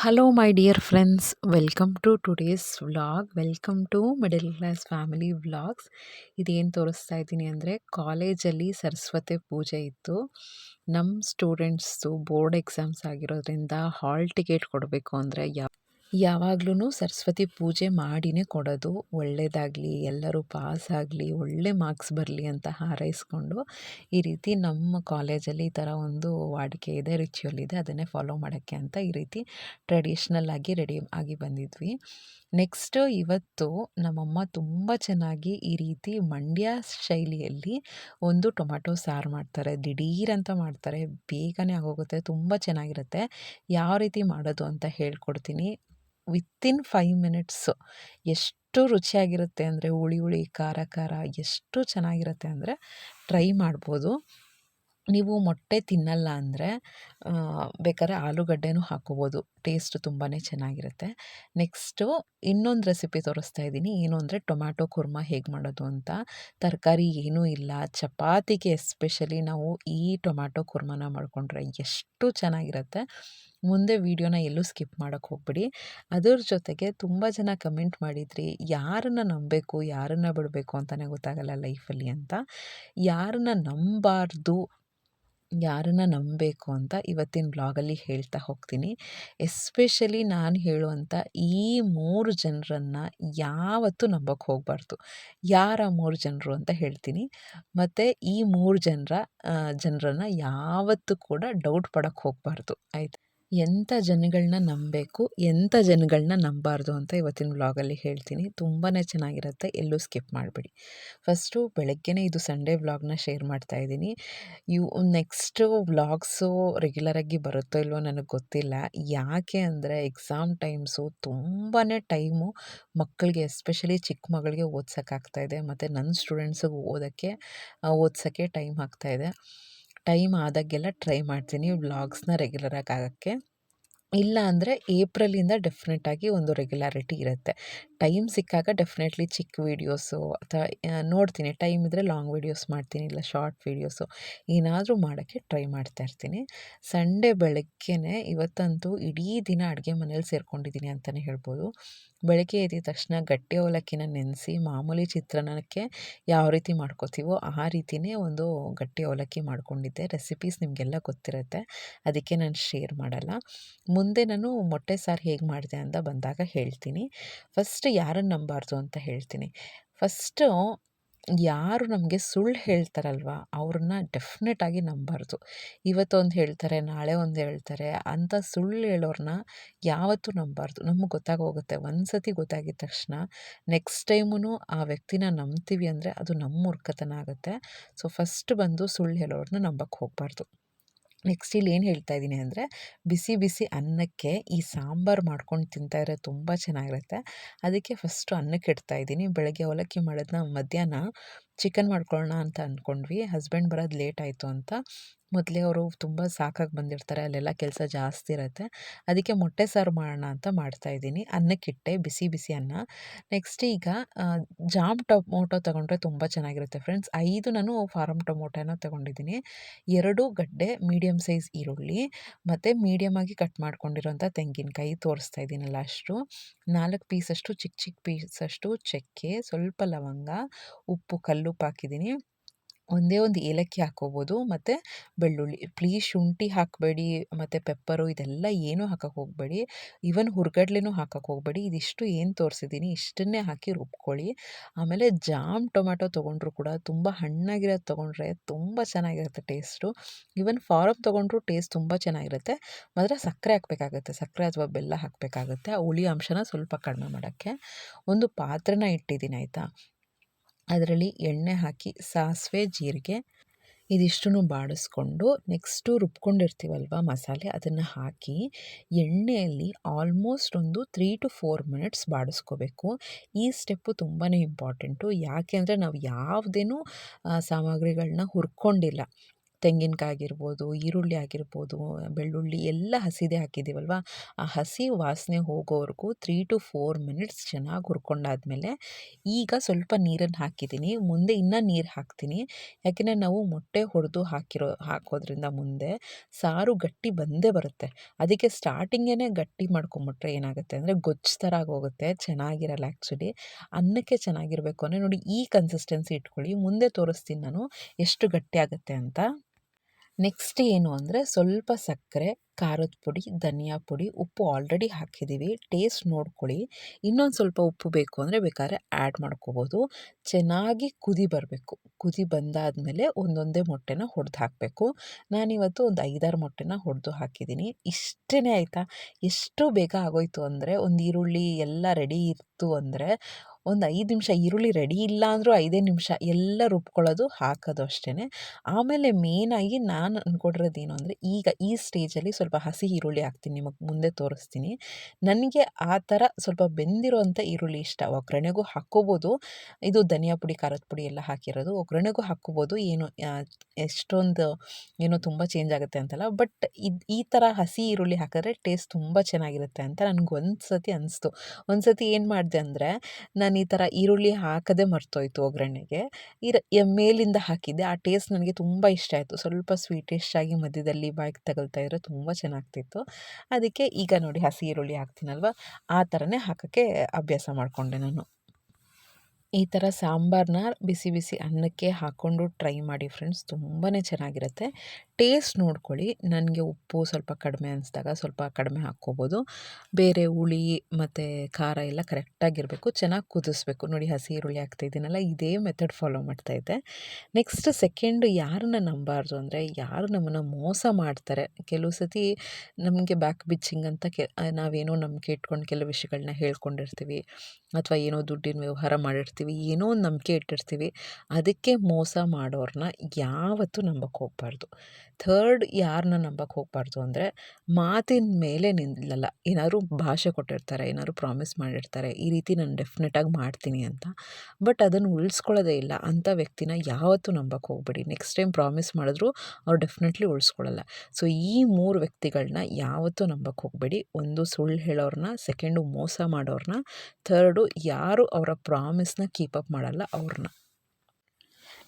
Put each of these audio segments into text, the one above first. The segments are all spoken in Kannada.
Hello my dear friends welcome to today's vlog welcome to middle class family vlogs ಇದೇನು ತೋರಿಸ್ತಾ ಇದ್ದೀನಿ ಅಂದರೆ ಕಾಲೇಜಲ್ಲಿ ಸರಸ್ವತಿ ಪೂಜೆ ಇತ್ತು. ನಮ್ಮ ಸ್ಟೂಡೆಂಟ್ಸ್ದು ಬೋರ್ಡ್ ಎಕ್ಸಾಮ್ಸ್ ಆಗಿರೋದ್ರಿಂದ ಹಾಲ್ ಟಿಕೆಟ್ ಕೊಡಬೇಕು ಅಂದರೆ ಯಾವ ಯಾವಾಗ್ಲೂ ಸರಸ್ವತಿ ಪೂಜೆ ಮಾಡಿನೇ ಕೊಡೋದು. ಒಳ್ಳೆಯದಾಗಲಿ ಎಲ್ಲರೂ ಪಾಸ್ ಆಗಲಿ, ಒಳ್ಳೆ ಮಾರ್ಕ್ಸ್ ಬರಲಿ ಅಂತ ಹಾರೈಸ್ಕೊಂಡು ಈ ರೀತಿ ನಮ್ಮ ಕಾಲೇಜಲ್ಲಿ ಈ ಥರ ಒಂದು ವಾಡಿಕೆ ಇದೆ, ರಿಚುವಲ್ ಇದೆ, ಅದನ್ನೇ ಫಾಲೋ ಮಾಡೋಕ್ಕೆ ಅಂತ ಈ ರೀತಿ ಟ್ರೆಡಿಷ್ನಲ್ ಆಗಿ ರೆಡಿ ಆಗಿ ಬಂದಿದ್ವಿ. ನೆಕ್ಸ್ಟ್ ಇವತ್ತು ನಮ್ಮಮ್ಮ ತುಂಬ ಚೆನ್ನಾಗಿ ಈ ರೀತಿ ಮಂಡ್ಯ ಶೈಲಿಯಲ್ಲಿ ಒಂದು ಟೊಮ್ಯಾಟೊ ಸಾರು ಮಾಡ್ತಾರೆ. ದಿಢೀರಂತ ಮಾಡ್ತಾರೆ. ಬೇಗನೆ ಆಗೋಗುತ್ತೆ. ತುಂಬ ಚೆನ್ನಾಗಿರುತ್ತೆ. ಯಾವ ರೀತಿ ಮಾಡೋದು ಅಂತ ಹೇಳ್ಕೊಡ್ತೀನಿ. ವಿತ್ತಿನ್ ಫೈವ್ ಮಿನಿಟ್ಸು ಎಷ್ಟು ರುಚಿಯಾಗಿರುತ್ತೆ ಅಂದರೆ, ಹುಳಿ ಹುಳಿ, ಖಾರ ಖಾರ, ಎಷ್ಟು ಚೆನ್ನಾಗಿರುತ್ತೆ ಅಂದರೆ ಟ್ರೈ ಮಾಡ್ಬೋದು. ನೀವು ಮೊಟ್ಟೆ ತಿನ್ನಲ್ಲ ಅಂದರೆ ಬೇಕಾದ್ರೆ ಆಲೂಗಡ್ಡೆನೂ ಹಾಕ್ಕೋಬೋದು. ಟೇಸ್ಟ್ ತುಂಬಾ ಚೆನ್ನಾಗಿರುತ್ತೆ. ನೆಕ್ಸ್ಟು ಇನ್ನೊಂದು ರೆಸಿಪಿ ತೋರಿಸ್ತಾ ಇದ್ದೀನಿ. ಏನು ಅಂದರೆ ಟೊಮ್ಯಾಟೊ ಕುರ್ಮ ಹೇಗೆ ಮಾಡೋದು ಅಂತ. ತರಕಾರಿ ಏನೂ ಇಲ್ಲ. ಚಪಾತಿಗೆ ಎಸ್ಪೆಷಲಿ ನಾವು ಈ ಟೊಮ್ಯಾಟೊ ಕುರ್ಮನ ಮಾಡಿಕೊಂಡ್ರೆ ಎಷ್ಟು ಚೆನ್ನಾಗಿರುತ್ತೆ. ಮುಂದೆ ವೀಡಿಯೋನ ಎಲ್ಲೂ ಸ್ಕಿಪ್ ಮಾಡೋಕ್ಕೆ ಹೋಗ್ಬಿಡಿ. ಅದ್ರ ಜೊತೆಗೆ ತುಂಬ ಜನ ಕಮೆಂಟ್ ಮಾಡಿದ್ರಿ, ಯಾರನ್ನ ನಂಬಬೇಕು, ಯಾರನ್ನ ಬಿಡಬೇಕು ಅಂತಲೇ ಗೊತ್ತಾಗಲ್ಲ ಲೈಫಲ್ಲಿ ಅಂತ. ಯಾರನ್ನ ನಂಬಬಾರ್ದು ಯಾರನ್ನು ನಂಬಬೇಕು ಅಂತ ಇವತ್ತಿನ ಬ್ಲಾಗಲ್ಲಿ ಹೇಳ್ತಾ ಹೋಗ್ತೀನಿ. ಎಸ್ಪೆಷಲಿ ನಾನು ಹೇಳುವಂಥ ಈ ಮೂರು ಜನರನ್ನು ಯಾವತ್ತೂ ನಂಬಕ್ಕೆ ಹೋಗಬಾರ್ದು. ಯಾರ ಮೂರು ಜನರು ಅಂತ ಹೇಳ್ತೀನಿ. ಮತ್ತು ಈ ಮೂರು ಜನರ ಜನರನ್ನು ಯಾವತ್ತೂ ಕೂಡ ಡೌಟ್ ಪಡೋಕ್ಕೆ ಹೋಗಬಾರ್ದು. ಆಯಿತು? ಎಂಥ ಜನಗಳನ್ನ ನಂಬಬೇಕು ಎಂಥ ಜನಗಳನ್ನ ನಂಬಬಾರ್ದು ಅಂತ ಇವತ್ತಿನ ವ್ಲಾಗಲ್ಲಿ ಹೇಳ್ತೀನಿ. ತುಂಬಾ ಚೆನ್ನಾಗಿರುತ್ತೆ, ಎಲ್ಲೂ ಸ್ಕಿಪ್ ಮಾಡಿಬಿಡಿ. ಫಸ್ಟು ಬೆಳಗ್ಗೆನೇ ಇದು ಸಂಡೇ ವ್ಲಾಗ್ನ ಶೇರ್ ಮಾಡ್ತಾ ಇದ್ದೀನಿ. ಇವು ನೆಕ್ಸ್ಟು ವ್ಲಾಗ್ಸು ರೆಗ್ಯುಲರಾಗಿ ಬರುತ್ತೋ ಇಲ್ವೋ ನನಗೆ ಗೊತ್ತಿಲ್ಲ. ಯಾಕೆ ಅಂದರೆ ಎಕ್ಸಾಮ್ ಟೈಮ್ಸು ತುಂಬಾ ಟೈಮು ಮಕ್ಕಳಿಗೆ, ಎಸ್ಪೆಷಲಿ ಚಿಕ್ಕ ಮಗಳಿಗೆ ಓದ್ಸೋಕ್ಕಾಗ್ತಾಯಿದೆ ಮತ್ತು ನನ್ನ ಸ್ಟೂಡೆಂಟ್ಸಿಗೆ ಓದೋಕ್ಕೆ ಓದ್ಸೋಕ್ಕೆ ಟೈಮ್ ಆಗ್ತಾಯಿದೆ ಟೈಮ್ ಆದಾಗೆಲ್ಲ ಟ್ರೈ ಮಾಡ್ತೀನಿ ವ್ಲಾಗ್ಸ್ನ ರೆಗ್ಯುಲರಾಗಿ ಆಗೋಕ್ಕೆ ಇಲ್ಲ ಅಂದರೆ ಏಪ್ರಿಲಿಂದ ಡೆಫಿನೆಟ್ಟಾಗಿ ಒಂದು ರೆಗ್ಯುಲಾರಿಟಿ ಇರುತ್ತೆ. ಟೈಮ್ ಸಿಕ್ಕಾಗ ಡೆಫಿನೆಟ್ಲಿ ಚಿಕ್ಕ ವೀಡಿಯೋಸು ಅಥವಾ ನೋಡ್ತೀನಿ. ಟೈಮ್ ಇದ್ದರೆ ಲಾಂಗ್ ವೀಡಿಯೋಸ್ ಮಾಡ್ತೀನಿ ಇಲ್ಲ ಶಾರ್ಟ್ ವೀಡಿಯೋಸು. ಏನಾದರೂ ಮಾಡೋಕ್ಕೆ ಟ್ರೈ ಮಾಡ್ತಾ ಇರ್ತೀನಿ. ಸಂಡೇ ಬೆಳಗ್ಗೆನೇ ಇವತ್ತಂತೂ ಇಡೀ ದಿನ ಅಡುಗೆ ಮನೇಲಿ ಸೇರ್ಕೊಂಡಿದ್ದೀನಿ ಅಂತಲೇ ಹೇಳ್ಬೋದು. ಬೆಳಗ್ಗೆ ಎದ್ದಿದ ತಕ್ಷಣ ಗಟ್ಟಿ ಅವಲಕ್ಕಿನ ನೆನೆಸಿ, ಮಾಮೂಲಿ ಚಿತ್ರಾನ್ನಕ್ಕೆ ಯಾವ ರೀತಿ ಮಾಡ್ಕೋತೀವೋ ಆ ರೀತಿಯೇ ಒಂದು ಗಟ್ಟಿ ಅವಲಕ್ಕಿ ಮಾಡ್ಕೊಂಡಿದ್ದೆ. ರೆಸಿಪೀಸ್ ನಿಮಗೆಲ್ಲ ಗೊತ್ತಿರುತ್ತೆ. ಅದಕ್ಕೆ ನಾನು ಶೇರ್ ಮಾಡಲ್ಲ. ಮುಂದೆ ನಾನು ಮೊಟ್ಟೆ ಸಾರು ಹೇಗೆ ಮಾಡಿದೆ ಅಂತ ಬಂದಾಗ ಹೇಳ್ತೀನಿ. ಫಸ್ಟ್ ಯಾರನ್ನು ನಂಬಾರ್ದು ಅಂತ ಹೇಳ್ತೀನಿ. ಫಸ್ಟು ಯಾರು ನಮಗೆ ಸುಳ್ಳು ಹೇಳ್ತಾರಲ್ವ, ಅವ್ರನ್ನ ಡೆಫ್ನೆಟಾಗಿ ನಂಬಾರ್ದು. ಇವತ್ತೊಂದು ಹೇಳ್ತಾರೆ, ನಾಳೆ ಒಂದು ಹೇಳ್ತಾರೆ ಅಂಥ ಸುಳ್ಳು ಹೇಳೋರನ್ನ ಯಾವತ್ತೂ ನಂಬಾರ್ದು. ನಮಗೆ ಗೊತ್ತಾಗೋಗುತ್ತೆ. ಒಂದು ಸತಿ ಗೊತ್ತಾಗಿದ ತಕ್ಷಣ ನೆಕ್ಸ್ಟ್ ಟೈಮೂ ಆ ವ್ಯಕ್ತಿನ ನಂಬ್ತೀವಿ ಅಂದರೆ ಅದು ನಮ್ಮ ಮೂರ್ಖತನ ಆಗುತ್ತೆ. ಸೊ ಫಸ್ಟ್ ಬಂದು ಸುಳ್ಳು ಹೇಳೋರನ್ನ ನಂಬಕ್ಕೆ ಹೋಗಬಾರ್ದು. ನೆಕ್ಸ್ಟ್ ಇಲ್ಲಿ ಏನು ಹೇಳ್ತಾ ಇದ್ದೀನಿ ಅಂದರೆ, ಬಿಸಿ ಬಿಸಿ ಅನ್ನಕ್ಕೆ ಈ ಸಾಂಬಾರು ಮಾಡ್ಕೊಂಡು ತಿಂತಾಯಿದ್ರೆ ತುಂಬ ಚೆನ್ನಾಗಿರುತ್ತೆ. ಅದಕ್ಕೆ ಫಸ್ಟು ಅನ್ನಕ್ಕೆ ಇಡ್ತಾ ಇದ್ದೀನಿ. ಬೆಳಗ್ಗೆ ಅವಲಕ್ಕಿ ಮಾಡೋದನ್ನ ಮಧ್ಯಾಹ್ನ ಚಿಕನ್ ಮಾಡ್ಕೊಳ್ಳೋಣ ಅಂತ ಅಂದ್ಕೊಂಡ್ವಿ. ಹಸ್ಬೆಂಡ್ ಬರೋದು ಲೇಟ್ ಆಯಿತು ಅಂತ. ಮೊದಲೇ ಅವರು ತುಂಬ ಸಾಕಾಗಿ ಬಂದಿರ್ತಾರೆ. ಅಲ್ಲೆಲ್ಲ ಕೆಲಸ ಜಾಸ್ತಿ ಇರುತ್ತೆ. ಅದಕ್ಕೆ ಮೊಟ್ಟೆ ಸಾರು ಮಾಡೋಣ ಅಂತ ಮಾಡ್ತಾಯಿದ್ದೀನಿ ಅನ್ನಕ್ಕಿಟ್ಟೆ ಬಿಸಿ ಬಿಸಿ ಅನ್ನ. ನೆಕ್ಸ್ಟ್ ಈಗ ಜಾಮ್ ಟೊಮೊಟೊ ತೊಗೊಂಡ್ರೆ ತುಂಬ ಚೆನ್ನಾಗಿರುತ್ತೆ ಫ್ರೆಂಡ್ಸ್. ಐದು ನಾನು ಫಾರಮ್ ಟೊಮೊಟೊನ ತೊಗೊಂಡಿದ್ದೀನಿ. ಎರಡು ಗಡ್ಡೆ ಮೀಡಿಯಮ್ ಸೈಜ್ ಈರುಳ್ಳಿ, ಮತ್ತು ಮೀಡಿಯಮಾಗಿ ಕಟ್ ಮಾಡ್ಕೊಂಡಿರೋಂಥ ತೆಂಗಿನಕಾಯಿ ತೋರಿಸ್ತಾ ಇದ್ದೀನಲ್ಲ ಅಷ್ಟು ನಾಲ್ಕು ಪೀಸಷ್ಟು, ಚಿಕ್ಕ ಚಿಕ್ಕ ಪೀಸಷ್ಟು ಚಕ್ಕೆ, ಸ್ವಲ್ಪ ಲವಂಗ, ಉಪ್ಪು ಕಲ್ಲುಪ್ಪು ಹಾಕಿದ್ದೀನಿ. ಒಂದೇ ಒಂದು ಏಲಕ್ಕಿ ಹಾಕ್ಕೋಬೋದು ಮತ್ತು ಬೆಳ್ಳುಳ್ಳಿ. ಪ್ಲೀಸ್ ಶುಂಠಿ ಹಾಕಬೇಡಿ, ಮತ್ತು ಪೆಪ್ಪರು ಇದೆಲ್ಲ ಏನೂ ಹಾಕಕ್ಕೆ ಹೋಗಬೇಡಿ. ಈವನ್ ಹುರ್ಗಡ್ಲೆನೂ ಹಾಕಕ್ಕೆ ಹೋಗಬೇಡಿ. ಇದಿಷ್ಟು ಏನು ತೋರಿಸಿದ್ದೀನಿ, ಇಷ್ಟನ್ನೇ ಹಾಕಿ ರುಬ್ಕೊಳ್ಳಿ. ಆಮೇಲೆ ಜಾಮ್ ಟೊಮ್ಯಾಟೊ ತೊಗೊಂಡ್ರು ಕೂಡ ತುಂಬ ಹಣ್ಣಾಗಿರೋದು ತೊಗೊಂಡ್ರೆ ತುಂಬ ಚೆನ್ನಾಗಿರುತ್ತೆ ಟೇಸ್ಟು. ಈವನ್ ಫಾರಮ್ ತೊಗೊಂಡ್ರು ಟೇಸ್ಟ್ ತುಂಬ ಚೆನ್ನಾಗಿರುತ್ತೆ. ಮಾತ್ರ ಸಕ್ಕರೆ ಹಾಕಬೇಕಾಗತ್ತೆ, ಸಕ್ಕರೆ ಅಥವಾ ಬೆಲ್ಲ ಹಾಕಬೇಕಾಗತ್ತೆ. ಆ ಹುಳಿ ಅಂಶನ ಸ್ವಲ್ಪ ಕಡಿಮೆ ಮಾಡೋಕ್ಕೆ. ಒಂದು ಪಾತ್ರೆನ ಇಟ್ಟಿದ್ದೀನಿ, ಆಯಿತಾ? ಅದರಲ್ಲಿ ಎಣ್ಣೆ ಹಾಕಿ ಸಾಸಿವೆ, ಜೀರಿಗೆ ಇದಿಷ್ಟನ್ನು ಬಾಡಿಸ್ಕೊಂಡು ನೆಕ್ಸ್ಟು ರುಬ್ಕೊಂಡಿರ್ತೀವಲ್ವ ಮಸಾಲೆ, ಅದನ್ನು ಹಾಕಿ ಎಣ್ಣೆಯಲ್ಲಿ ಆಲ್ಮೋಸ್ಟ್ ಒಂದು ತ್ರೀ ಟು ಫೋರ್ ಮಿನಿಟ್ಸ್ ಬಾಡಿಸ್ಕೋಬೇಕು. ಈ ಸ್ಟೆಪ್ಪು ತುಂಬಾ ಇಂಪಾರ್ಟೆಂಟು. ಯಾಕೆ ಅಂದರೆ ನಾವು ಯಾವುದೇನೂ ಸಾಮಗ್ರಿಗಳನ್ನ ಹುರ್ಕೊಂಡಿಲ್ಲ. ತೆಂಗಿನಕಾಯಿ ಆಗಿರ್ಬೋದು ಈರುಳ್ಳಿ ಆಗಿರ್ಬೋದು, ಬೆಳ್ಳುಳ್ಳಿ ಎಲ್ಲ ಹಸಿದೆ ಹಾಕಿದ್ದೀವಲ್ವ? ಆ ಹಸಿ ವಾಸನೆ ಹೋಗೋವರೆಗೂ ತ್ರೀ ಟು ಫೋರ್ ಮಿನಿಟ್ಸ್ ಚೆನ್ನಾಗಿ ಹುರ್ಕೊಂಡಾದ್ಮೇಲೆ ಈಗ ಸ್ವಲ್ಪ ನೀರನ್ನು ಹಾಕಿದ್ದೀನಿ. ಮುಂದೆ ಇನ್ನೂ ನೀರು ಹಾಕ್ತೀನಿ. ಯಾಕೆಂದರೆ ನಾವು ಮೊಟ್ಟೆ ಹೊಡೆದು ಹಾಕಿರೋ, ಹಾಕೋದ್ರಿಂದ ಮುಂದೆ ಸಾರು ಗಟ್ಟಿ ಬಂದೇ ಬರುತ್ತೆ. ಅದಕ್ಕೆ ಸ್ಟಾರ್ಟಿಂಗೇ ಗಟ್ಟಿ ಮಾಡ್ಕೊಂಬಿಟ್ರೆ ಏನಾಗುತ್ತೆ ಅಂದರೆ ಗೊಜ್ಜು ಥರ ಆಗೋಗುತ್ತೆ, ಚೆನ್ನಾಗಿರಲ್ಲ ಆ್ಯಕ್ಚುಲಿ ಅನ್ನಕ್ಕೆ ಚೆನ್ನಾಗಿರಬೇಕು ಅಂದರೆ ನೋಡಿ ಈ ಕನ್ಸಿಸ್ಟೆನ್ಸಿ ಇಟ್ಕೊಳ್ಳಿ. ಮುಂದೆ ತೋರಿಸ್ತೀನಿ ನಾನು ಎಷ್ಟು ಗಟ್ಟಿ ಆಗುತ್ತೆ ಅಂತ. ನೆಕ್ಸ್ಟ್ ಏನು ಅಂದರೆ ಸ್ವಲ್ಪ ಸಕ್ಕರೆ, ಖಾರದ ಪುಡಿ, ಧನಿಯಾ ಪುಡಿ, ಉಪ್ಪು ಆಲ್ರೆಡಿ ಹಾಕಿದ್ದೀವಿ ಟೇಸ್ಟ್ ನೋಡ್ಕೊಳ್ಳಿ. ಇನ್ನೊಂದು ಸ್ವಲ್ಪ ಉಪ್ಪು ಬೇಕು ಅಂದರೆ ಬೇಕಾದ್ರೆ ಆ್ಯಡ್ ಮಾಡ್ಕೋಬೋದು. ಚೆನ್ನಾಗಿ ಕುದಿ ಬರಬೇಕು. ಕುದಿ ಬಂದಾದಮೇಲೆ ಒಂದೊಂದೇ ಮೊಟ್ಟೆನ ಹೊಡೆದು ಹಾಕಬೇಕು. ನಾನಿವತ್ತು ಒಂದು ಐದಾರು ಮೊಟ್ಟೆನ ಹೊಡೆದು ಹಾಕಿದ್ದೀನಿ ಇಷ್ಟೇ ಆಯಿತಾ? ಎಷ್ಟು ಬೇಗ ಆಗೋಯ್ತು ಅಂದರೆ ಒಂದು ಈರುಳ್ಳಿ ಎಲ್ಲ ರೆಡಿ ಇತ್ತು ಅಂದರೆ ಒಂದು ಐದು ನಿಮಿಷ ಈರುಳ್ಳಿ ರೆಡಿ ಇಲ್ಲ ಅಂದರೂ ಐದೇ ನಿಮಿಷ ಎಲ್ಲ ರುಬ್ಕೊಳ್ಳೋದು, ಹಾಕೋದು ಅಷ್ಟೇ ಆಮೇಲೆ ಮೇನಾಗಿ ನಾನು ಅಂದ್ಕೊಂಡಿರೋದೇನು ಅಂದರೆ, ಈಗ ಈ ಸ್ಟೇಜಲ್ಲಿ ಸ್ವಲ್ಪ ಹಸಿ ಈರುಳ್ಳಿ ಹಾಕ್ತೀನಿ, ನಿಮಗೆ ಮುಂದೆ ತೋರಿಸ್ತೀನಿ. ನನಗೆ ಆ ಥರ ಸ್ವಲ್ಪ ಬೆಂದಿರೋವಂಥ ಈರುಳ್ಳಿ ಇಷ್ಟ. ಒಗ್ಗರಣೆಗೂ ಹಾಕ್ಕೋಬೋದು. ಇದು ಧನಿಯಾ ಪುಡಿ, ಖಾರದ ಪುಡಿ ಎಲ್ಲ ಹಾಕಿರೋದು. ಒಗ್ಗರಣೆಗೂ ಹಾಕ್ಕೋಬೋದು. ಏನು ಎಷ್ಟೊಂದು ಏನೋ ತುಂಬ ಚೇಂಜ್ ಆಗುತ್ತೆ ಅಂತಲ್ಲ. ಬಟ್ ಇದು, ಈ ಥರ ಹಸಿ ಈರುಳ್ಳಿ ಹಾಕಿದ್ರೆ ಟೇಸ್ಟ್ ತುಂಬ ಚೆನ್ನಾಗಿರುತ್ತೆ ಅಂತ ನನಗೆ ಒಂದು ಸತಿ ಅನಿಸ್ತು. ಒಂದು ಸತಿ ಏನು ಮಾಡಿದೆ ಅಂದರೆ, ನಾನು ಈ ಥರ ಈರುಳ್ಳಿ ಹಾಕದೆ ಮರ್ತೋಯ್ತು ಒಗ್ಗರಣೆಗೆ. ಈ ಮೇಲಿಂದ ಹಾಕಿದ್ದೆ. ಆ ಟೇಸ್ಟ್ ನನಗೆ ತುಂಬ ಇಷ್ಟ ಆಯಿತು. ಸ್ವಲ್ಪ ಸ್ವೀಟಿಶ್ ಆಗಿ ಮಧ್ಯದಲ್ಲಿ ಬಾಯಿಗೆ ತಗಲ್ತಾ ಇದ್ರೆ ತುಂಬ ಚೆನ್ನಾಗ್ತಿತ್ತು. ಅದಕ್ಕೆ ಈಗ ನೋಡಿ ಹಸಿ ಈರುಳ್ಳಿ ಹಾಕ್ತೀನಲ್ವ? ಆ ಥರನೇ ಹಾಕೋಕ್ಕೆ ಅಭ್ಯಾಸ ಮಾಡಿಕೊಂಡೆ ನಾನು. ಈ ಥರ ಸಾಂಬಾರನ್ನ ಬಿಸಿ ಬಿಸಿ ಅನ್ನಕ್ಕೆ ಹಾಕ್ಕೊಂಡು ಟ್ರೈ ಮಾಡಿ ಫ್ರೆಂಡ್ಸ್ ತುಂಬಾ ಚೆನ್ನಾಗಿರುತ್ತೆ. ಟೇಸ್ಟ್ ನೋಡ್ಕೊಳ್ಳಿ. ನನಗೆ ಉಪ್ಪು ಸ್ವಲ್ಪ ಕಡಿಮೆ ಅನಿಸಿದಾಗ ಸ್ವಲ್ಪ ಕಡಿಮೆ ಹಾಕ್ಕೋಬೋದು. ಬೇರೆ ಹುಳಿ ಮತ್ತು ಖಾರ ಎಲ್ಲ ಕರೆಕ್ಟಾಗಿರಬೇಕು. ಚೆನ್ನಾಗಿ ಕುದಿಸ್ಬೇಕು. ನೋಡಿ ಹಸಿ ಈರುಳ್ಳಿ ಹಾಕ್ತಾಯಿದ್ದೀನಲ್ಲ ಇದೇ ಮೆಥಡ್ ಫಾಲೋ ಮಾಡ್ತಾಯಿದ್ದೆ ನೆಕ್ಸ್ಟ್ ಸೆಕೆಂಡು ಯಾರನ್ನ ನಂಬಾರ್ದು ಅಂದರೆ, ಯಾರು ನಮ್ಮನ್ನು ಮೋಸ ಮಾಡ್ತಾರೆ. ಕೆಲವು ಸತಿ ನಮಗೆ ಬ್ಯಾಕ್ ಬಿಚ್ಚಿಂಗ್ ಅಂತ ಕೆ ನಾವೇನೋ ನಂಬಿಕೆ ಇಟ್ಕೊಂಡು ಕೆಲವು ವಿಷಯಗಳನ್ನ ಹೇಳ್ಕೊಂಡಿರ್ತೀವಿ. ಅಥವಾ ಏನೋ ದುಡ್ಡಿನ ವ್ಯವಹಾರ ಮಾಡಿರ್ತೀವಿ. ಏನೋ ಒಂದು ನಂಬಿಕೆ ಇಟ್ಟಿರ್ತೀವಿ. ಅದಕ್ಕೆ ಮೋಸ ಮಾಡೋರನ್ನ ಯಾವತ್ತೂ ನಂಬಕ್ಕೆ ಹೋಗಬಾರ್ದು. ಥರ್ಡ್ ಯಾರನ್ನ ನಂಬಕ್ಕೆ ಹೋಗಬಾರ್ದು ಅಂದರೆ ಮಾತಿನ ಮೇಲೆ ನಿಲ್ಲಲ್ಲ ಏನಾದ್ರು ಭಾಷೆ ಕೊಟ್ಟಿರ್ತಾರೆ, ಏನಾದ್ರು ಪ್ರಾಮಿಸ್ ಮಾಡಿರ್ತಾರೆ, ಈ ರೀತಿ ನಾನು ಡೆಫಿನೆಟಾಗಿ ಮಾಡ್ತೀನಿ ಅಂತ. ಬಟ್ ಅದನ್ನು ಉಳಿಸ್ಕೊಳ್ಳೋದೇ ಇಲ್ಲ. ಅಂಥ ವ್ಯಕ್ತಿನ ಯಾವತ್ತೂ ನಂಬಕ್ಕೆ ಹೋಗಬೇಡಿ. ನೆಕ್ಸ್ಟ್ ಟೈಮ್ ಪ್ರಾಮಿಸ್ ಮಾಡಿದ್ರು ಅವ್ರು ಡೆಫಿನೆಟ್ಲಿ ಉಳಿಸ್ಕೊಳ್ಳಲ್ಲ. ಸೊ ಈ ಮೂರು ವ್ಯಕ್ತಿಗಳನ್ನ ಯಾವತ್ತೂ ನಂಬಕ್ಕೆ ಹೋಗಬೇಡಿ. ಒಂದು ಸುಳ್ಳು ಹೇಳೋರನ್ನ ಸೆಕೆಂಡು ಮೋಸ ಮಾಡೋರನ್ನ ಥರ್ಡು ಯಾರು ಅವರ ಪ್ರಾಮಿಸ್ನ ಕೀಪ್ ಅಪ್ ಮಾಡಲ್ಲ ಅವ್ರನ್ನ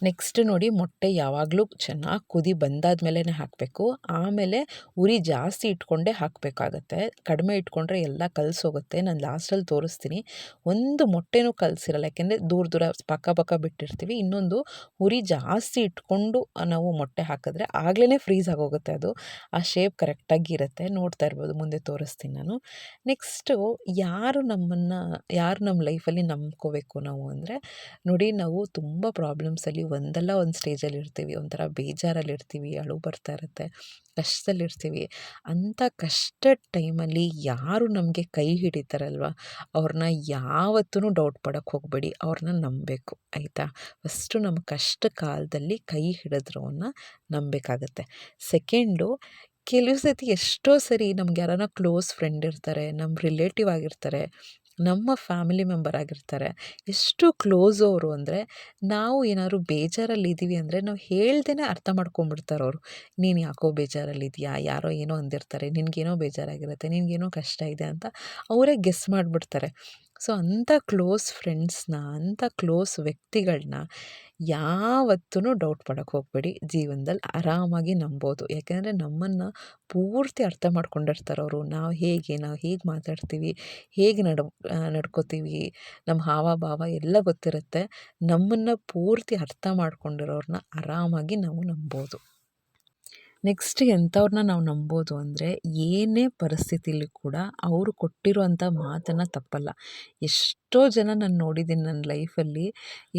ನೆಕ್ಸ್ಟ್ ನೋಡಿ ಮೊಟ್ಟೆ ಯಾವಾಗಲೂ ಚೆನ್ನಾಗಿ ಕುದಿ ಬಂದಾದ ಮೇಲೇ ಹಾಕಬೇಕು. ಆಮೇಲೆ ಉರಿ ಜಾಸ್ತಿ ಇಟ್ಕೊಂಡೇ ಹಾಕಬೇಕಾಗತ್ತೆ. ಕಡಿಮೆ ಇಟ್ಕೊಂಡ್ರೆ ಎಲ್ಲ ಕಲಸೋಗುತ್ತೆ. ನಾನು ಲಾಸ್ಟಲ್ಲಿ ತೋರಿಸ್ತೀನಿ. ಒಂದು ಮೊಟ್ಟೆನೂ ಕಲಸಿರಲ್ಲ, ಯಾಕೆಂದರೆ ದೂರ ದೂರ ಪಕ್ಕ ಪಕ್ಕ ಬಿಟ್ಟಿರ್ತೀವಿ. ಇನ್ನೊಂದು ಉರಿ ಜಾಸ್ತಿ ಇಟ್ಕೊಂಡು ನಾವು ಮೊಟ್ಟೆ ಹಾಕಿದ್ರೆ ಆಗಲೇ ಫ್ರೀಸ್ ಆಗೋಗುತ್ತೆ ಅದು. ಆ ಶೇಪ್ ಕರೆಕ್ಟಾಗಿ ಇರುತ್ತೆ. ನೋಡ್ತಾ ಇರ್ಬೋದು, ಮುಂದೆ ತೋರಿಸ್ತೀನಿ ನಾನು. ನೆಕ್ಸ್ಟು ಯಾರು ನಮ್ಮನ್ನು, ಯಾರು ನಮ್ಮ ಲೈಫಲ್ಲಿ ನಂಬ್ಕೋಬೇಕು ನಾವು ಅಂದರೆ, ನೋಡಿ ನಾವು ತುಂಬ ಪ್ರಾಬ್ಲಮ್ಸಲ್ಲಿ ಒಂದಲ್ಲ ಒಂದು ಸ್ಟೇಜಲ್ಲಿ ಇರ್ತೀವಿ, ಒಂಥರ ಬೇಜಾರಲ್ಲಿರ್ತೀವಿ, ಅಳು ಬರ್ತಾ ಇರುತ್ತೆ, ಕಷ್ಟದಲ್ಲಿರ್ತೀವಿ. ಅಂಥ ಕಷ್ಟದ ಟೈಮಲ್ಲಿ ಯಾರು ನಮಗೆ ಕೈ ಹಿಡಿತಾರಲ್ವ? ಅವ್ರನ್ನ ಯಾವತ್ತೂ ಡೌಟ್ ಪಡೋಕ್ಕೆ ಹೋಗಬೇಡಿ, ಅವ್ರನ್ನ ನಂಬಬೇಕು, ಆಯಿತಾ? ಫಸ್ಟು ನಮ್ಮ ಕಷ್ಟ ಕಾಲದಲ್ಲಿ ಕೈ ಹಿಡಿದ್ರವನ್ನ ನಂಬಬೇಕಾಗತ್ತೆ. ಸೆಕೆಂಡು, ಕೆಲವು ಸತಿ ಎಷ್ಟೋ ಸರಿ ನಮ್ಗೆ ಯಾರಾನ ಕ್ಲೋಸ್ ಫ್ರೆಂಡ್ ಇರ್ತಾರೆ ನಮ್ಮ ರಿಲೇಟಿವ್ ಆಗಿರ್ತಾರೆ ನಮ್ಮ ಫ್ಯಾಮಿಲಿ ಮೆಂಬರ್ ಆಗಿರ್ತಾರೆ. ಎಷ್ಟು ಕ್ಲೋಸ್ ಅವರು ಅಂದರೆ, ನಾವು ಏನಾದ್ರು ಬೇಜಾರಲ್ಲಿದ್ದೀವಿ ಅಂದರೆ, ನಾವು ಹೇಳ್ದೇ ಅರ್ಥ ಮಾಡ್ಕೊಂಬಿಡ್ತಾರೆ ಅವರು. ನೀನು ಯಾಕೋ ಬೇಜಾರಲ್ಲಿದೆಯಾ ಯಾರೋ ಏನೋ ಅಂದಿರ್ತಾರೆ. ನಿನಗೇನೋ ಬೇಜಾರಾಗಿರುತ್ತೆ. ನಿನಗೇನೋ ಕಷ್ಟ ಇದೆ ಅಂತ ಅವರೇ ಗೆಸ್ ಮಾಡಿಬಿಡ್ತಾರೆ. ಸೊ ಅಂಥ ಕ್ಲೋಸ್ ಫ್ರೆಂಡ್ಸ್ನ, ಅಂಥ ಕ್ಲೋಸ್ ವ್ಯಕ್ತಿಗಳನ್ನ ಯಾವತ್ತೂ ಡೌಟ್ ಪಡೋಕ್ಕೆ ಹೋಗಬೇಡಿ. ಜೀವನದಲ್ಲಿ ಆರಾಮಾಗಿ ನಂಬೋದು. ಯಾಕೆಂದರೆ ನಮ್ಮನ್ನು ಪೂರ್ತಿ ಅರ್ಥ ಮಾಡ್ಕೊಂಡಿರ್ತಾರೆ ಅವರು. ನಾವು ಹೇಗೆ ನಾವು ಹೇಗೆ ಮಾತಾಡ್ತೀವಿ, ಹೇಗೆ ನಡ್ ನಡ್ಕೋತೀವಿ ನಮ್ಮ ಹಾವಭಾವ ಎಲ್ಲ ಗೊತ್ತಿರುತ್ತೆ. ನಮ್ಮನ್ನು ಪೂರ್ತಿ ಅರ್ಥ ಮಾಡ್ಕೊಂಡಿರೋರನ್ನ ಆರಾಮಾಗಿ ನಾವು ನಂಬೋದು. ನೆಕ್ಸ್ಟ್ ಎಂಥವ್ರನ್ನ ನಾವು ನಂಬೋದು ಅಂದರೆ ಏನೇ ಪರಿಸ್ಥಿತಿಲಿ ಕೂಡ ಅವರು ಕೊಟ್ಟಿರುವಂಥ ಮಾತನ್ನು ತಪ್ಪಲ್ಲ. ಎಷ್ಟೋ ಜನ ನಾನು ನೋಡಿದ್ದೀನಿ ನನ್ನ ಲೈಫಲ್ಲಿ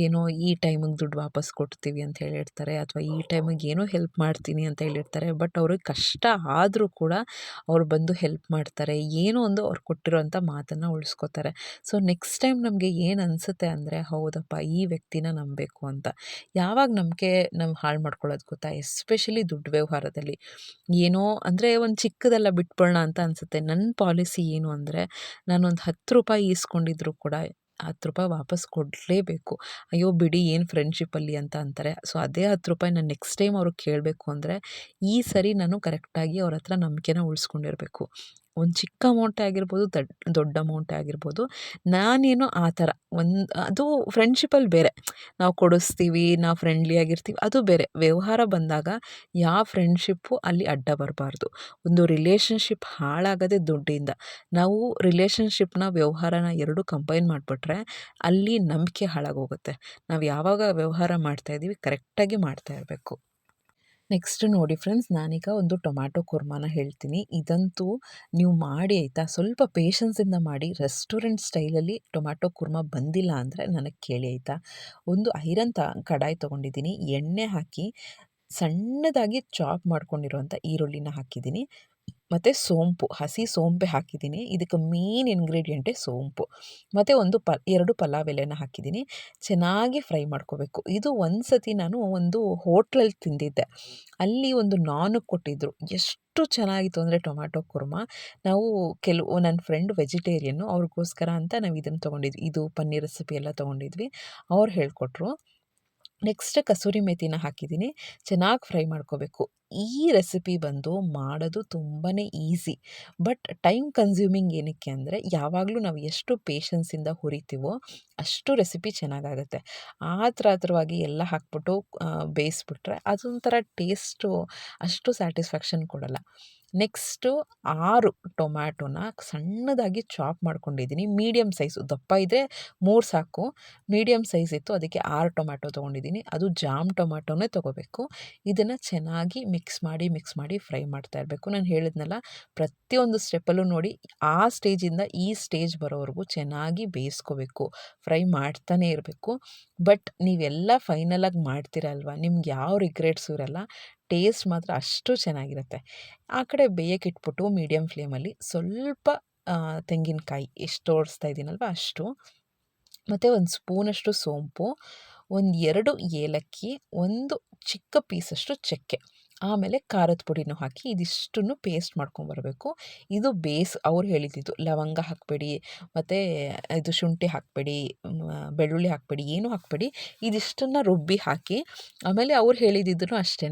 ಏನೋ ಈ ಟೈಮಿಗೆ ದುಡ್ಡು ವಾಪಸ್ ಕೊಡ್ತೀವಿ ಅಂತ ಹೇಳಿರ್ತಾರೆ, ಅಥವಾ ಈ ಟೈಮಿಗೆ ಏನೋ ಹೆಲ್ಪ್ ಮಾಡ್ತೀನಿ ಅಂತ ಹೇಳಿರ್ತಾರೆ ಬಟ್ ಅವ್ರಿಗೆ ಕಷ್ಟ ಆದರೂ ಕೂಡ ಅವ್ರು ಬಂದು ಹೆಲ್ಪ್ ಮಾಡ್ತಾರೆ, ಏನೋ ಒಂದು ಅವ್ರು ಕೊಟ್ಟಿರೋಂಥ ಮಾತನ್ನು ಉಳಿಸ್ಕೋತಾರೆ. ಸೊ ನೆಕ್ಸ್ಟ್ ಟೈಮ್ ನಮಗೆ ಏನು ಅನಿಸುತ್ತೆ ಅಂದರೆ, ಹೌದಪ್ಪ, ಈ ವ್ಯಕ್ತಿನ ನಂಬಬೇಕು ಅಂತ. ಯಾವಾಗ ನಂಬಿಕೆ ನಮ್ಮ ಹಾಳು ಮಾಡ್ಕೊಳ್ಳೋದು ಗೊತ್ತಾ? ಎಸ್ಪೆಷಲಿ ದುಡ್ಡು ವ್ಯವಹಾರ ವ್ಯವಹಾರದಲ್ಲಿ ಏನೋ ಅಂದರೆ ಒಂದು ಚಿಕ್ಕದೆಲ್ಲ ಬಿಟ್ಬಿಡೋಣ ಅಂತ ಅನಿಸುತ್ತೆ. ನನ್ನ ಪಾಲಿಸಿ ಏನು ಅಂದರೆ ನಾನೊಂದು ಹತ್ತು ರೂಪಾಯಿ ಈಸ್ಕೊಂಡಿದ್ರು ಕೂಡ ಹತ್ತು ರೂಪಾಯಿ ವಾಪಸ್ ಕೊಡಲೇಬೇಕು. ಅಯ್ಯೋ ಬಿಡಿ ಏನು ಫ್ರೆಂಡ್ಶಿಪ್ಪಲ್ಲಿ ಅಂತ ಅಂತಾರೆ. ಸೊ ಅದೇ ಹತ್ತು ರೂಪಾಯಿ ನಾನು ನೆಕ್ಸ್ಟ್ ಟೈಮ್ ಅವ್ರಿಗೆ ಕೇಳಬೇಕು ಅಂದರೆ ಈ ಸರಿ ನಾನು ಕರೆಕ್ಟಾಗಿ ಅವ್ರ ಹತ್ರ ನಂಬಿಕೆನ ಉಳಿಸ್ಕೊಂಡಿರ್ಬೇಕು. ಒಂದು ಚಿಕ್ಕ ಅಮೌಂಟೇ ಆಗಿರ್ಬೋದು ದೊಡ್ಡ ಅಮೌಂಟೇ ಆಗಿರ್ಬೋದು, ನಾನೇನು ಆ ಥರ ಒಂದು, ಅದು ಫ್ರೆಂಡ್ಶಿಪ್ಪಲ್ಲಿ ಬೇರೆ. ನಾವು ಕೊಡಿಸ್ತೀವಿ, ನಾವು ಫ್ರೆಂಡ್ಲಿ ಆಗಿರ್ತೀವಿ, ಅದು ಬೇರೆ. ವ್ಯವಹಾರ ಬಂದಾಗ ಯಾವ ಫ್ರೆಂಡ್ಶಿಪ್ಪು ಅಲ್ಲಿ ಅಡ್ಡ ಬರಬಾರ್ದು. ಒಂದು ರಿಲೇಷನ್ಶಿಪ್ ಹಾಳಾಗದೆ ದುಡ್ಡಿಂದ. ನಾವು ರಿಲೇಷನ್ಶಿಪ್ನ ವ್ಯವಹಾರನ ಎರಡು ಕಂಬೈನ್ ಮಾಡಿಬಿಟ್ರೆ ಅಲ್ಲಿ ನಂಬಿಕೆ ಹಾಳಾಗೋಗುತ್ತೆ. ನಾವು ಯಾವಾಗ ವ್ಯವಹಾರ ಮಾಡ್ತಾಯಿದ್ದೀವಿ ಕರೆಕ್ಟಾಗಿ ಮಾಡ್ತಾ ಇರಬೇಕು. ನೆಕ್ಸ್ಟ್ ನೋಡಿ ಫ್ರೆಂಡ್ಸ್ ನಾನೀಗ ಒಂದು ಟೊಮ್ಯಾಟೊ ಕುರ್ಮಾನ ಹೇಳ್ತೀನಿ. ಇದಂತೂ ನೀವು ಮಾಡಿ ಆಯಿತಾ? ಸ್ವಲ್ಪ ಪೇಷನ್ಸಿಂದ ಮಾಡಿ. ರೆಸ್ಟೋರೆಂಟ್ ಸ್ಟೈಲಲ್ಲಿ ಟೊಮ್ಯಾಟೊ ಕುರ್ಮಾ ಬಂದಿಲ್ಲ ಅಂದರೆ ನನಗೆ ಕೇಳಿ ಆಯಿತಾ? ಒಂದು ಐರನ್ ತ ಕಡಾಯಿ ತೊಗೊಂಡಿದ್ದೀನಿ. ಎಣ್ಣೆ ಹಾಕಿ ಸಣ್ಣದಾಗಿ ಚಾಪ್ ಮಾಡ್ಕೊಂಡಿರುವಂಥ ಈರುಳ್ಳಿನ ಹಾಕಿದ್ದೀನಿ. ಮತ್ತು ಸೋಂಪು, ಹಸಿ ಸೋಂಪೆ ಹಾಕಿದ್ದೀನಿ. ಇದಕ್ಕೆ ಮೇನ್ ಇಂಗ್ರೀಡಿಯೆಂಟೇ ಸೋಂಪು. ಮತ್ತು ಒಂದು ಪ, ಎರಡು ಪಲಾವ್ ಎಲೆನ ಹಾಕಿದ್ದೀನಿ. ಚೆನ್ನಾಗಿ ಫ್ರೈ ಮಾಡ್ಕೋಬೇಕು. ಇದು ಒಂದು ಸತಿ ನಾನು ಒಂದು ಹೋಟ್ಲಲ್ಲಿ ತಿಂದಿದ್ದೆ. ಅಲ್ಲಿ ಒಂದು ನಾನ್ಗೆ ಕೊಟ್ಟಿದ್ದರು ಎಷ್ಟು ಚೆನ್ನಾಗಿತ್ತು ಅಂದರೆ ಟೊಮ್ಯಾಟೊ, ಕುರ್ಮ. ನಾವು ಕೆಲವು, ನನ್ನ ಫ್ರೆಂಡ್ ವೆಜಿಟೇರಿಯನ್ನು ಅವ್ರಿಗೋಸ್ಕರ ಅಂತ ನಾವು ಇದನ್ನು ತೊಗೊಂಡಿದ್ವಿ. ಇದು ಪನ್ನೀರ್ ರೆಸಿಪಿ ಎಲ್ಲ ತೊಗೊಂಡಿದ್ವಿ. ಅವ್ರು ಹೇಳಿಕೊಟ್ರು. ನೆಕ್ಸ್ಟ್ ಕಸೂರಿ ಮೇಥಿನ ಹಾಕಿದ್ದೀನಿ. ಚೆನ್ನಾಗಿ ಫ್ರೈ ಮಾಡ್ಕೋಬೇಕು. ಈ ರೆಸಿಪಿ ಬಂದು ಮಾಡೋದು ತುಂಬಾ ಈಸಿ. ಬಟ್ ಟೈಮ್ ಕನ್ಸ್ಯೂಮಿಂಗ್ ಏನಕ್ಕೆ ಅಂದರೆ ಯಾವಾಗಲೂ ನಾವು ಎಷ್ಟು ಪೇಷನ್ಸಿಂದ ಹುರಿತೀವೋ ಅಷ್ಟು ರೆಸಿಪಿ ಚೆನ್ನಾಗಾಗುತ್ತೆ. ಥರ ಆತ್ರವಾಗಿ ಎಲ್ಲ ಹಾಕ್ಬಿಟ್ಟು ಬೇಯಿಸ್ಬಿಟ್ರೆ ಅದೊಂಥರ ಟೇಸ್ಟು ಅಷ್ಟು ಸ್ಯಾಟಿಸ್ಫ್ಯಾಕ್ಷನ್ ಕೊಡೋಲ್ಲ. ನೆಕ್ಸ್ಟು ಆರು ಟೊಮ್ಯಾಟೊನ ಸಣ್ಣದಾಗಿ ಚಾಪ್ ಮಾಡ್ಕೊಂಡಿದ್ದೀನಿ. ಮೀಡಿಯಮ್ ಸೈಜು ದಪ್ಪ ಇದ್ದರೆ ಮೂರು ಸಾಕು. ಮೀಡಿಯಮ್ ಸೈಜ್ ಇತ್ತು, ಅದಕ್ಕೆ ಆರು ಟೊಮ್ಯಾಟೊ ತೊಗೊಂಡಿದ್ದೀನಿ. ಅದು ಜಾಮ್ ಟೊಮ್ಯಾಟೊನೇ ತೊಗೋಬೇಕು. ಇದನ್ನು ಚೆನ್ನಾಗಿ ಮಿಕ್ಸ್ ಮಾಡಿ ಮಿಕ್ಸ್ ಮಾಡಿ ಫ್ರೈ ಮಾಡ್ತಾ ಇರಬೇಕು. ನಾನು ಹೇಳಿದ್ನಲ್ಲ, ಪ್ರತಿಯೊಂದು ಸ್ಟೆಪ್ಪಲ್ಲೂ ನೋಡಿ, ಆ ಸ್ಟೇಜಿಂದ ಈ ಸ್ಟೇಜ್ ಬರೋವರೆಗೂ ಚೆನ್ನಾಗಿ ಬೇಯಿಸ್ಕೋಬೇಕು. ಫ್ರೈ ಮಾಡ್ತಾನೆ ಇರಬೇಕು. ಬಟ್ ನೀವೆಲ್ಲ ಫೈನಲಾಗಿ ಮಾಡ್ತೀರಲ್ವ? ನಿಮ್ಗೆ ಯಾವ ರಿಗ್ರೆಟ್ಸು ಇರಲ್ಲ. ಟೇಸ್ಟ್ ಮಾತ್ರ ಅಷ್ಟು ಚೆನ್ನಾಗಿರುತ್ತೆ. ಆ ಕಡೆ ಬೇಯಕ್ಕೆ ಇಟ್ಬಿಟ್ಟು ಮೀಡಿಯಮ್ ಫ್ಲೇಮಲ್ಲಿ ಸ್ವಲ್ಪ ತೆಂಗಿನಕಾಯಿ ಎಷ್ಟು ತೋರಿಸ್ತಾ ಇದ್ದೀನಲ್ವ ಅಷ್ಟು. ಮತ್ತು ಒಂದು ಸ್ಪೂನಷ್ಟು ಸೋಂಪು, ಒಂದು ಎರಡು ಏಲಕ್ಕಿ, ಒಂದು ಚಿಕ್ಕ ಪೀಸಷ್ಟು ಚಕ್ಕೆ. ಆಮೇಲೆ ಖಾರದ ಪುಡಿನೂ ಹಾಕಿ ಇದಿಷ್ಟನ್ನು ಪೇಸ್ಟ್ ಮಾಡ್ಕೊಂಬರಬೇಕು ಇದು ಬೇಸ್ ಅವ್ರು ಹೇಳಿದ್ದಿದ್ದು ಲವಂಗ ಹಾಕಬೇಡಿ, ಮತ್ತು ಇದು ಶುಂಠಿ ಹಾಕಬೇಡಿ ಬೆಳ್ಳುಳ್ಳಿ ಹಾಕಬೇಡಿ, ಏನೂ ಹಾಕಬೇಡಿ, ಇದಿಷ್ಟನ್ನು ರುಬ್ಬಿ ಹಾಕಿ, ಆಮೇಲೆ ಅವ್ರು ಹೇಳಿದ್ದಿದ್ದೂ ಅಷ್ಟೇ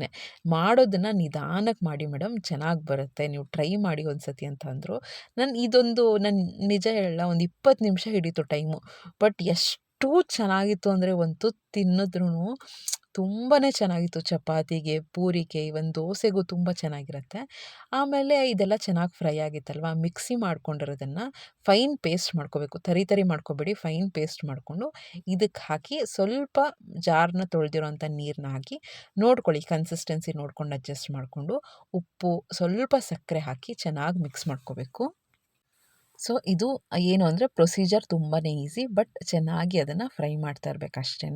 ಮಾಡೋದನ್ನು ನಿಧಾನಕ್ಕೆ ಮಾಡಿ ಮೇಡಮ್ ಚೆನ್ನಾಗಿ ಬರುತ್ತೆ. ನೀವು ಟ್ರೈ ಮಾಡಿ ಒಂದು ಸತಿ ಅಂತ ನಾನು ಇದೊಂದು, ನಾನು ನಿಜ ಹೇಳಲ್ಲ, ಒಂದು ಇಪ್ಪತ್ತು ನಿಮಿಷ ಹಿಡಿತು ಟೈಮು. ಬಟ್ ಎಷ್ಟು ಚೆನ್ನಾಗಿತ್ತು ಅಂದರೆ, ಒಂದು ತುತ್ತು ತಿನ್ನಿದ್ರೂ ತುಂಬಾ ಚೆನ್ನಾಗಿತ್ತು. ಚಪಾತಿಗೆ, ಪೂರಿಗೆ ಒಂದು ದೋಸೆಗೂ ತುಂಬ ಚೆನ್ನಾಗಿರುತ್ತೆ. ಆಮೇಲೆ ಇದೆಲ್ಲ ಚೆನ್ನಾಗಿ ಫ್ರೈ ಆಗಿತ್ತಲ್ವ? ಮಿಕ್ಸಿ ಮಾಡ್ಕೊಂಡಿರೋದನ್ನು ಫೈನ್ ಪೇಸ್ಟ್ ಮಾಡ್ಕೋಬೇಕು. ತರಿ ತರಿ ಮಾಡ್ಕೋಬೇಡಿ. ಫೈನ್ ಪೇಸ್ಟ್ ಮಾಡಿಕೊಂಡು ಇದಕ್ಕೆ ಹಾಕಿ ಸ್ವಲ್ಪ ಜಾರನ್ನ ತೊಳೆದಿರೋಂಥ ನೀರನ್ನ ಹಾಕಿ ನೋಡ್ಕೊಳ್ಳಿ. ಕನ್ಸಿಸ್ಟೆನ್ಸಿ ನೋಡ್ಕೊಂಡು ಅಡ್ಜಸ್ಟ್ ಮಾಡಿಕೊಂಡು ಉಪ್ಪು ಸ್ವಲ್ಪ ಸಕ್ಕರೆ ಹಾಕಿ ಚೆನ್ನಾಗಿ ಮಿಕ್ಸ್ ಮಾಡ್ಕೋಬೇಕು. ಸೊ, ಇದು ಏನು ಅಂದರೆ ಪ್ರೊಸೀಜರ್ ತುಂಬಾ ಈಸಿ, ಬಟ್ ಚೆನ್ನಾಗಿ ಅದನ್ನು ಫ್ರೈ ಮಾಡ್ತಾ ಇರಬೇಕು ಅಷ್ಟೇ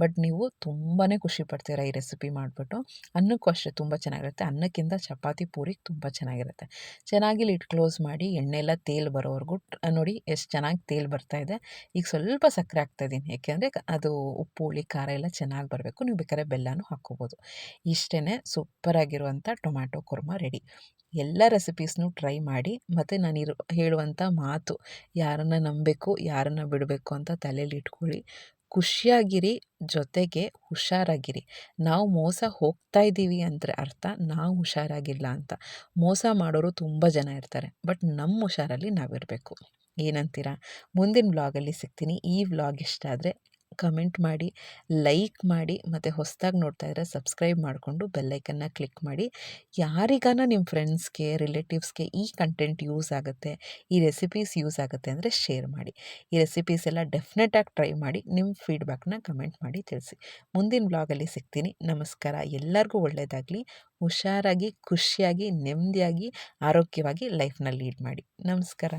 ಬಟ್ ನೀವು ತುಂಬಾ ಖುಷಿ ಪಡ್ತೀರ ಈ ರೆಸಿಪಿ ಮಾಡಿಬಿಟ್ಟು. ಅನ್ನಕ್ಕೂ ಅಷ್ಟೇ ತುಂಬ ಚೆನ್ನಾಗಿರುತ್ತೆ. ಅನ್ನಕ್ಕಿಂತ ಚಪಾತಿ ಪೂರಿಗೆ ತುಂಬ ಚೆನ್ನಾಗಿರುತ್ತೆ. ಚೆನ್ನಾಗಿ ಲಿಟ್ ಕ್ಲೋಸ್ ಮಾಡಿ ಎಣ್ಣೆ ಎಲ್ಲ ತೇಲ್ ಬರೋವರೆಗೂ, ನೋಡಿ ಎಷ್ಟು ಚೆನ್ನಾಗಿ ತೇಲ್ ಬರ್ತಾ ಇದೆ. ಈಗ ಸ್ವಲ್ಪ ಸಕ್ಕರೆ ಹಾಕ್ತಾಯಿದ್ದೀನಿ ಯಾಕೆಂದರೆ ಅದು ಉಪ್ಪು, ಹುಳಿ, ಖಾರ ಎಲ್ಲ ಚೆನ್ನಾಗಿ ಬರಬೇಕು. ನೀವು ಬೇಕಾದ್ರೆ ಬೆಲ್ಲನೂ ಹಾಕ್ಕೋಬೋದು. ಇಷ್ಟೇ ಸೂಪರಾಗಿರುವಂಥ ಟೊಮ್ಯಾಟೊ ಕುರ್ಮ ರೆಡಿ. ಎಲ್ಲ ರೆಸಿಪೀಸ್ನೂ ಟ್ರೈ ಮಾಡಿ ಮತ್ತು ನಾನಿರು ಹೇಳುವಂಥ ಮಾತು, ಯಾರನ್ನು ನಂಬಬೇಕು, ಯಾರನ್ನು ಬಿಡಬೇಕು ಅಂತ ತಲೆಯಲ್ಲಿ ಇಟ್ಕೊಳ್ಳಿ. ಖುಷಿಯಾಗಿರಿ, ಜೊತೆಗೆ ಹುಷಾರಾಗಿರಿ. ನಾವು ಮೋಸ ಹೋಗ್ತಾ ಇದ್ದೀವಿ ಅಂದರೆ ಅರ್ಥ, ನಾವು ಹುಷಾರಾಗಿಲ್ಲ ಅಂತ. ಮೋಸ ಮಾಡೋರು ತುಂಬ ಜನ ಇರ್ತಾರೆ, ಬಟ್ ನಮ್ಮ ಹುಷಾರಲ್ಲಿ ನಾವಿರಬೇಕು. ಏನಂತೀರಾ? ಮುಂದಿನ ವ್ಲಾಗಲ್ಲಿ ಸಿಗ್ತೀನಿ. ಈ ವ್ಲಾಗ್ ಇಷ್ಟ ಆದರೆ ಕಮೆಂಟ್ ಮಾಡಿ, ಲೈಕ್ ಮಾಡಿ, ಮತ್ತು ಹೊಸದಾಗಿ ನೋಡ್ತಾ ಇದ್ದರೆ ಸಬ್ಸ್ಕ್ರೈಬ್ ಮಾಡಿಕೊಂಡು ಬೆಲ್ಲೈಕನ್ನ ಕ್ಲಿಕ್ ಮಾಡಿ. ಯಾರಿಗಾನ ನಿಮ್ಮ ಫ್ರೆಂಡ್ಸ್ಗೆ ರಿಲೇಟಿವ್ಸ್ಗೆ ಈ ಕಂಟೆಂಟ್ ಯೂಸ್ ಆಗುತ್ತೆ, ಈ ರೆಸಿಪೀಸ್ ಯೂಸ್ ಆಗುತ್ತೆ ಅಂದರೆ ಶೇರ್ ಮಾಡಿ. ಈ ರೆಸಿಪೀಸ್ ಎಲ್ಲ ಡೆಫಿನೆಟಾಗಿ ಟ್ರೈ ಮಾಡಿ ನಿಮ್ಮ ಫೀಡ್ಬ್ಯಾಕ್ನ ಕಮೆಂಟ್ ಮಾಡಿ ತಿಳಿಸಿ. ಮುಂದಿನ ಬ್ಲಾಗಲ್ಲಿ ಸಿಗ್ತೀನಿ. ನಮಸ್ಕಾರ. ಎಲ್ಲರಿಗೂ ಒಳ್ಳೆಯದಾಗಲಿ ಹುಷಾರಾಗಿ, ಖುಷಿಯಾಗಿ ನೆಮ್ಮದಿಯಾಗಿ ಆರೋಗ್ಯವಾಗಿ ಲೈಫ್ನ ಲೀಡ್ ಮಾಡಿ. ನಮಸ್ಕಾರ.